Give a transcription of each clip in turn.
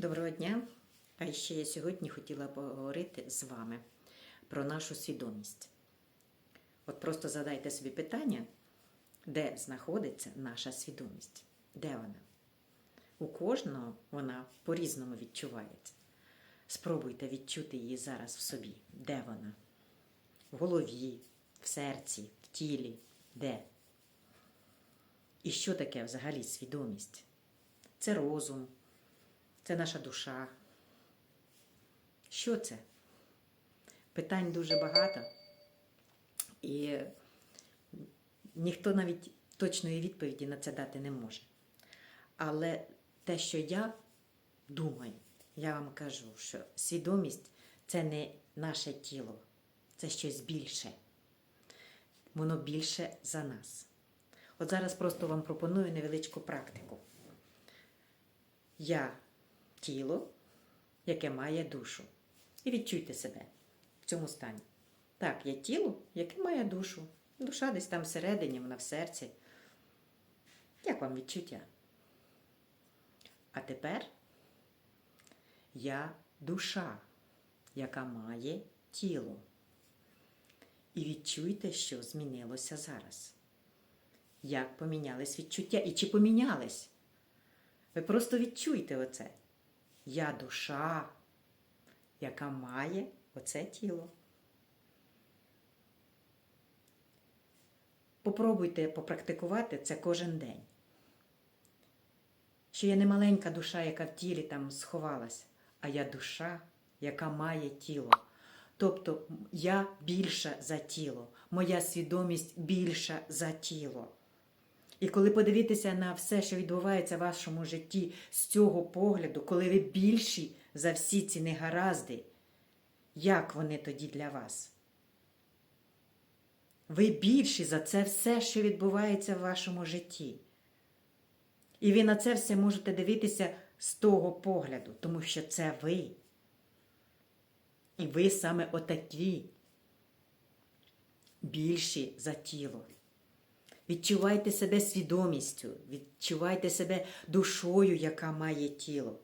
Доброго дня! А ще я сьогодні хотіла поговорити з вами про нашу свідомість. От просто задайте собі питання, де знаходиться наша свідомість? Де вона? У кожного вона по-різному відчувається. Спробуйте відчути її зараз в собі. Де вона? В голові, в серці, в тілі. Де? І що таке взагалі свідомість? Це розум, це наша душа. Що це? Питань дуже багато, і ніхто навіть точної відповіді на це дати не може. Але те, що я думаю, я вам кажу, що свідомість це не наше тіло, це щось більше. Воно більше за нас. От зараз просто вам пропоную невеличку практику. Я тіло, яке має душу. І відчуйте себе в цьому стані. Так, я тіло, яке має душу. Душа десь там всередині, вона в серці. Як вам відчуття? А тепер я душа, яка має тіло. І відчуйте, що змінилося зараз. Як помінялись відчуття і чи помінялись? Ви просто відчуйте оце. Я душа, яка має оце тіло. Попробуйте попрактикувати це кожен день. Що я не маленька душа, яка в тілі там сховалась, а я душа, яка має тіло. Тобто я більша за тіло, моя свідомість більша за тіло. І коли подивитися на все, що відбувається в вашому житті з цього погляду, коли ви більші за всі ці негаразди, як вони тоді для вас? Ви більші за це все, що відбувається в вашому житті. І ви на це все можете дивитися з того погляду, тому що це ви. І ви саме отакі, більші за тіло. Відчувайте себе свідомістю, відчувайте себе душою, яка має тіло.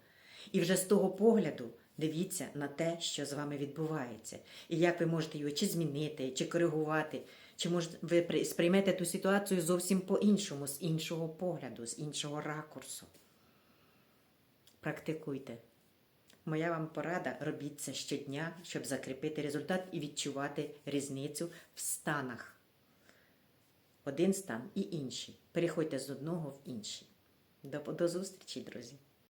І вже з того погляду дивіться на те, що з вами відбувається, і як ви можете його чи змінити, чи коригувати, чи може ви сприймете ту ситуацію зовсім по-іншому, з іншого погляду, з іншого ракурсу. Практикуйте. Моя вам порада робіть це щодня, щоб закріпити результат і відчувати різницю в станах один стан і інший. Переходьте з одного в інший. До, до зустрічі, друзі!